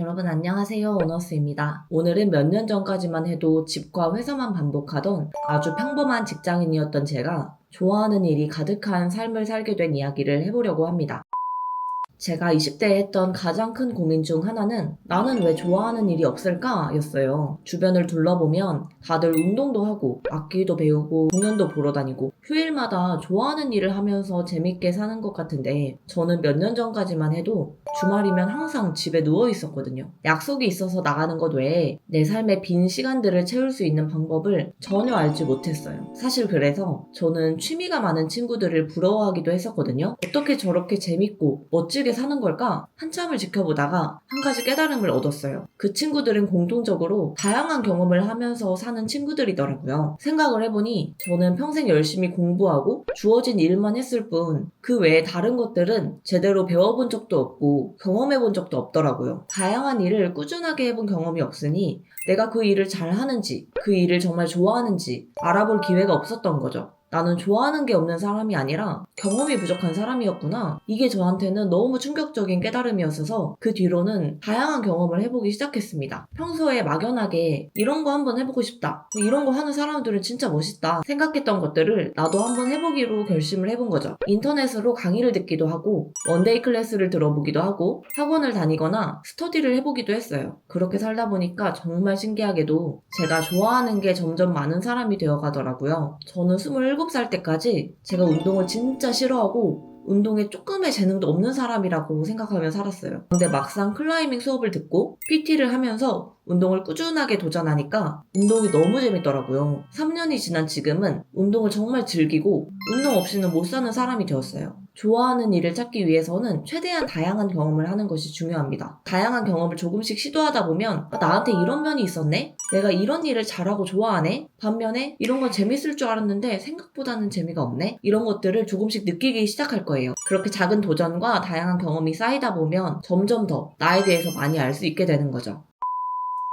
여러분 안녕하세요. 오너스입니다. 오늘은 몇 년 전까지만 해도 집과 회사만 반복하던 아주 평범한 직장인이었던 제가 좋아하는 일이 가득한 삶을 살게 된 이야기를 해보려고 합니다. 제가 20대에 했던 가장 큰 고민 중 하나는 나는 왜 좋아하는 일이 없을까? 였어요. 주변을 둘러보면 다들 운동도 하고 악기도 배우고 공연도 보러 다니고 휴일마다 좋아하는 일을 하면서 재밌게 사는 것 같은데 저는 몇 년 전까지만 해도 주말이면 항상 집에 누워 있었거든요. 약속이 있어서 나가는 것 외에 내 삶의 빈 시간들을 채울 수 있는 방법을 전혀 알지 못했어요. 사실 그래서 저는 취미가 많은 친구들을 부러워하기도 했었거든요. 어떻게 저렇게 재밌고 멋지게 사는 걸까? 한참을 지켜보다가 한 가지 깨달음을 얻었어요. 그 친구들은 공통적으로 다양한 경험을 하면서 사는 친구들이더라고요. 생각을 해보니 저는 평생 열심히 공부하고 주어진 일만 했을 뿐 그 외에 다른 것들은 제대로 배워본 적도 없고 경험해본 적도 없더라고요. 다양한 일을 꾸준하게 해본 경험이 없으니 내가 그 일을 잘 하는지 그 일을 정말 좋아하는지 알아볼 기회가 없었던 거죠. 나는 좋아하는 게 없는 사람이 아니라 경험이 부족한 사람이었구나. 이게 저한테는 너무 충격적인 깨달음이었어서 그 뒤로는 다양한 경험을 해보기 시작했습니다. 평소에 막연하게 이런 거 한번 해보고 싶다. 뭐 이런 거 하는 사람들은 진짜 멋있다. 생각했던 것들을 나도 한번 해보기로 결심을 해본 거죠. 인터넷으로 강의를 듣기도 하고 원데이 클래스를 들어보기도 하고 학원을 다니거나 스터디를 해보기도 했어요. 그렇게 살다 보니까 정말 신기하게도 제가 좋아하는 게 점점 많은 사람이 되어가더라고요. 저는 27살 때까지 제가 운동을 진짜 싫어하고 운동에 조금의 재능도 없는 사람이라고 생각하며 살았어요. 근데 막상 클라이밍 수업을 듣고 PT를 하면서 운동을 꾸준하게 도전하니까 운동이 너무 재밌더라고요. 3년이 지난 지금은 운동을 정말 즐기고 운동 없이는 못 사는 사람이 되었어요. 좋아하는 일을 찾기 위해서는 최대한 다양한 경험을 하는 것이 중요합니다. 다양한 경험을 조금씩 시도하다 보면 아, 나한테 이런 면이 있었네? 내가 이런 일을 잘하고 좋아하네? 반면에 이런 건 재밌을 줄 알았는데 생각보다는 재미가 없네? 이런 것들을 조금씩 느끼기 시작할 거예요. 그렇게 작은 도전과 다양한 경험이 쌓이다 보면 점점 더 나에 대해서 많이 알 수 있게 되는 거죠.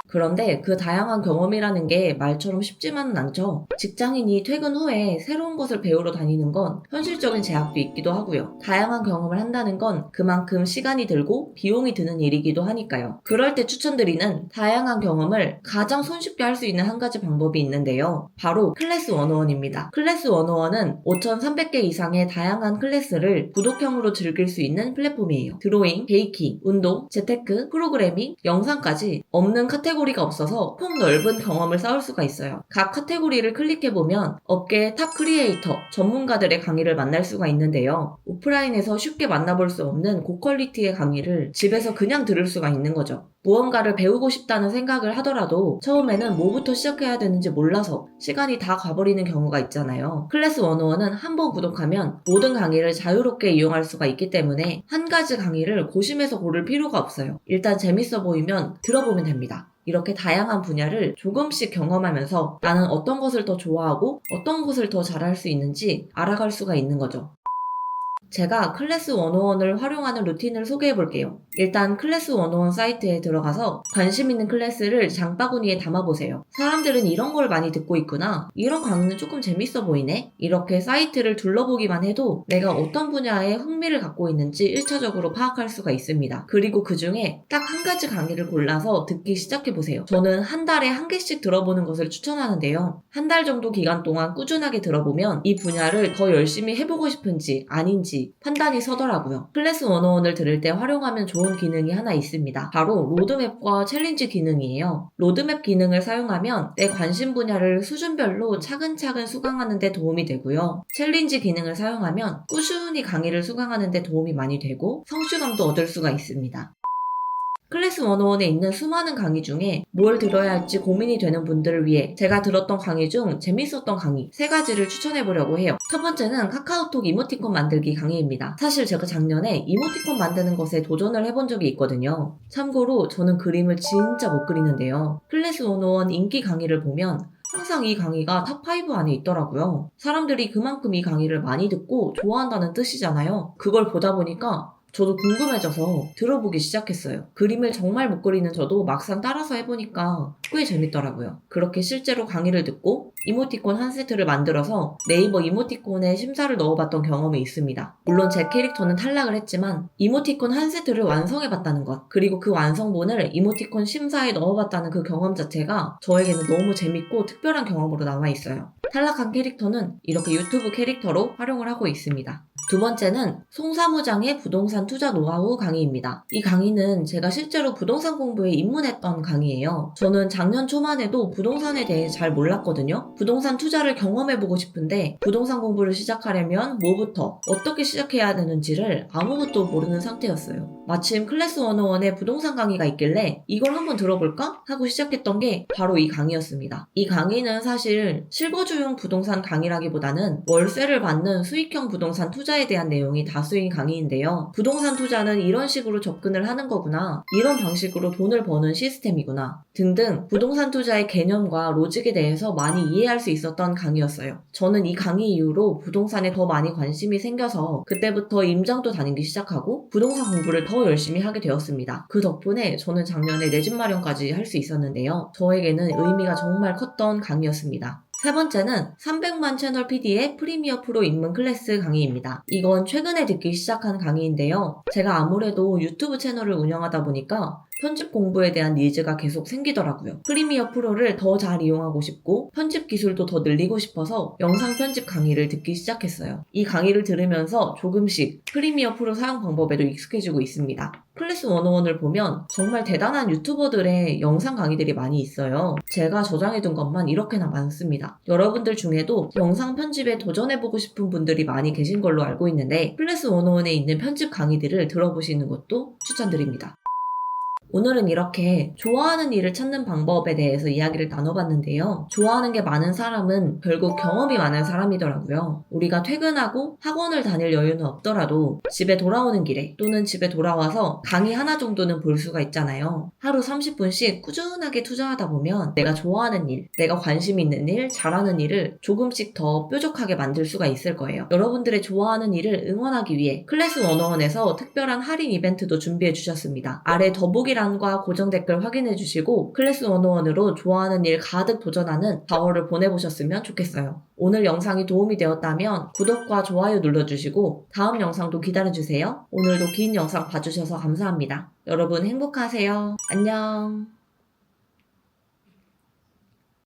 그런데 그 다양한 경험이라는 게 말처럼 쉽지만은 않죠. 직장인이 퇴근 후에 새로운 것을 배우러 다니는 건 현실적인 제약도 있기도 하고요. 다양한 경험을 한다는 건 그만큼 시간이 들고 비용이 드는 일이기도 하니까요. 그럴 때 추천드리는 다양한 경험을 가장 손쉽게 할 수 있는 한 가지 방법이 있는데요. 바로 클래스 101입니다. 클래스 101은 5,300개 이상의 다양한 클래스를 구독형으로 즐길 수 있는 플랫폼이에요. 드로잉, 베이킹, 운동, 재테크, 프로그래밍, 영상까지 없는 카테고리 카테고리가 없어서 폭 넓은 경험을 쌓을 수가 있어요. 각 카테고리를 클릭해보면 업계의 탑 크리에이터, 전문가들의 강의를 만날 수가 있는데요. 오프라인에서 쉽게 만나볼 수 없는 고퀄리티의 강의를 집에서 그냥 들을 수가 있는 거죠. 무언가를 배우고 싶다는 생각을 하더라도 처음에는 뭐부터 시작해야 되는지 몰라서 시간이 다 가버리는 경우가 있잖아요. 클래스 101은 한 번 구독하면 모든 강의를 자유롭게 이용할 수가 있기 때문에 한 가지 강의를 고심해서 고를 필요가 없어요. 일단 재밌어 보이면 들어보면 됩니다. 이렇게 다양한 분야를 조금씩 경험하면서 나는 어떤 것을 더 좋아하고 어떤 것을 더 잘할 수 있는지 알아갈 수가 있는 거죠. 제가 클래스 101을 활용하는 루틴을 소개해 볼게요. 일단 클래스 101 사이트에 들어가서 관심 있는 클래스를 장바구니에 담아보세요. 사람들은 이런 걸 많이 듣고 있구나. 이런 강의는 조금 재밌어 보이네. 이렇게 사이트를 둘러보기만 해도 내가 어떤 분야에 흥미를 갖고 있는지 1차적으로 파악할 수가 있습니다. 그리고 그 중에 딱 한 가지 강의를 골라서 듣기 시작해 보세요. 저는 한 달에 한 개씩 들어보는 것을 추천하는데요. 한 달 정도 기간 동안 꾸준하게 들어보면 이 분야를 더 열심히 해보고 싶은지 아닌 지 판단이 서더라고요. 클래스 101을 들을 때 활용하면 좋은 기능이 하나 있습니다. 바로 로드맵과 챌린지 기능이에요. 로드맵 기능을 사용하면 내 관심 분야를 수준별로 차근차근 수강하는 데 도움이 되고요. 챌린지 기능을 사용하면 꾸준히 강의를 수강하는 데 도움이 많이 되고 성취감도 얻을 수가 있습니다. 클래스 101에 있는 수많은 강의 중에 뭘 들어야 할지 고민이 되는 분들을 위해 제가 들었던 강의 중 재밌었던 강의 세 가지를 추천해 보려고 해요. 첫 번째는 카카오톡 이모티콘 만들기 강의입니다. 사실 제가 작년에 이모티콘 만드는 것에 도전을 해본 적이 있거든요. 참고로 저는 그림을 진짜 못 그리는데요. 클래스 101 인기 강의를 보면 항상 이 강의가 탑5 안에 있더라고요. 사람들이 그만큼 이 강의를 많이 듣고 좋아한다는 뜻이잖아요. 그걸 보다 보니까 저도 궁금해져서 들어보기 시작했어요. 그림을 정말 못 그리는 저도 막상 따라서 해보니까 꽤 재밌더라고요. 그렇게 실제로 강의를 듣고 이모티콘 한 세트를 만들어서 네이버 이모티콘에 심사를 넣어봤던 경험이 있습니다. 물론 제 캐릭터는 탈락을 했지만 이모티콘 한 세트를 완성해봤다는 것 그리고 그 완성본을 이모티콘 심사에 넣어봤다는 그 경험 자체가 저에게는 너무 재밌고 특별한 경험으로 남아있어요. 탈락한 캐릭터는 이렇게 유튜브 캐릭터로 활용을 하고 있습니다. 두 번째는 송 사무장의 부동산 투자 노하우 강의입니다. 이 강의는 제가 실제로 부동산 공부에 입문했던 강의예요. 저는 작년 초만 해도 부동산에 대해 잘 몰랐거든요. 부동산 투자를 경험해보고 싶은데 부동산 공부를 시작하려면 뭐부터 어떻게 시작해야 되는지를 아무것도 모르는 상태였어요. 마침 클래스 101에 부동산 강의가 있길래 이걸 한번 들어볼까? 하고 시작했던 게 바로 이 강의였습니다. 이 강의는 사실 실거주용 부동산 강의라기보다는 월세를 받는 수익형 부동산 투자 에 대한 내용이 다수인 강의인데요. 부동산 투자는 이런 식으로 접근을 하는 거구나. 이런 방식으로 돈을 버는 시스템이구나. 등등 부동산 투자의 개념과 로직에 대해서 많이 이해할 수 있었던 강의였어요. 저는 이 강의 이후로 부동산에 더 많이 관심이 생겨서 그때부터 임장도 다니기 시작하고 부동산 공부를 더 열심히 하게 되었습니다. 그 덕분에 저는 작년에 내 집 마련까지 할 수 있었는데요. 저에게는 의미가 정말 컸던 강의였습니다. 세 번째는 300만 채널 PD의 프리미어 프로 입문 클래스 강의입니다. 이건 최근에 듣기 시작한 강의인데요. 제가 아무래도 유튜브 채널을 운영하다 보니까 편집 공부에 대한 니즈가 계속 생기더라고요. 프리미어 프로를 더 잘 이용하고 싶고 편집 기술도 더 늘리고 싶어서 영상 편집 강의를 듣기 시작했어요. 이 강의를 들으면서 조금씩 프리미어 프로 사용 방법에도 익숙해지고 있습니다. 클래스 101을 보면 정말 대단한 유튜버들의 영상 강의들이 많이 있어요. 제가 저장해둔 것만 이렇게나 많습니다. 여러분들 중에도 영상 편집에 도전해보고 싶은 분들이 많이 계신 걸로 알고 있는데 클래스 101에 있는 편집 강의들을 들어보시는 것도 추천드립니다. 오늘은 이렇게 좋아하는 일을 찾는 방법에 대해서 이야기를 나눠봤는데요. 좋아하는 게 많은 사람은 결국 경험이 많은 사람이더라고요. 우리가 퇴근하고 학원을 다닐 여유는 없더라도 집에 돌아오는 길에 또는 집에 돌아와서 강의 하나 정도는 볼 수가 있잖아요. 하루 30분씩 꾸준하게 투자하다 보면 내가 좋아하는 일, 내가 관심 있는 일, 잘하는 일을 조금씩 더 뾰족하게 만들 수가 있을 거예요. 여러분들의 좋아하는 일을 응원하기 위해 클래스 101에서 특별한 할인 이벤트도 준비해 주셨습니다. 아래 더보기 란과 고정 댓글 확인해 주시고 클래스 101으로 좋아하는 일 가득 도전하는 4월을 보내보셨으면 좋겠어요. 오늘 영상이 도움이 되었다면 구독과 좋아요 눌러주시고 다음 영상도 기다려주세요. 오늘도 긴 영상 봐주셔서 감사합니다. 여러분 행복하세요. 안녕.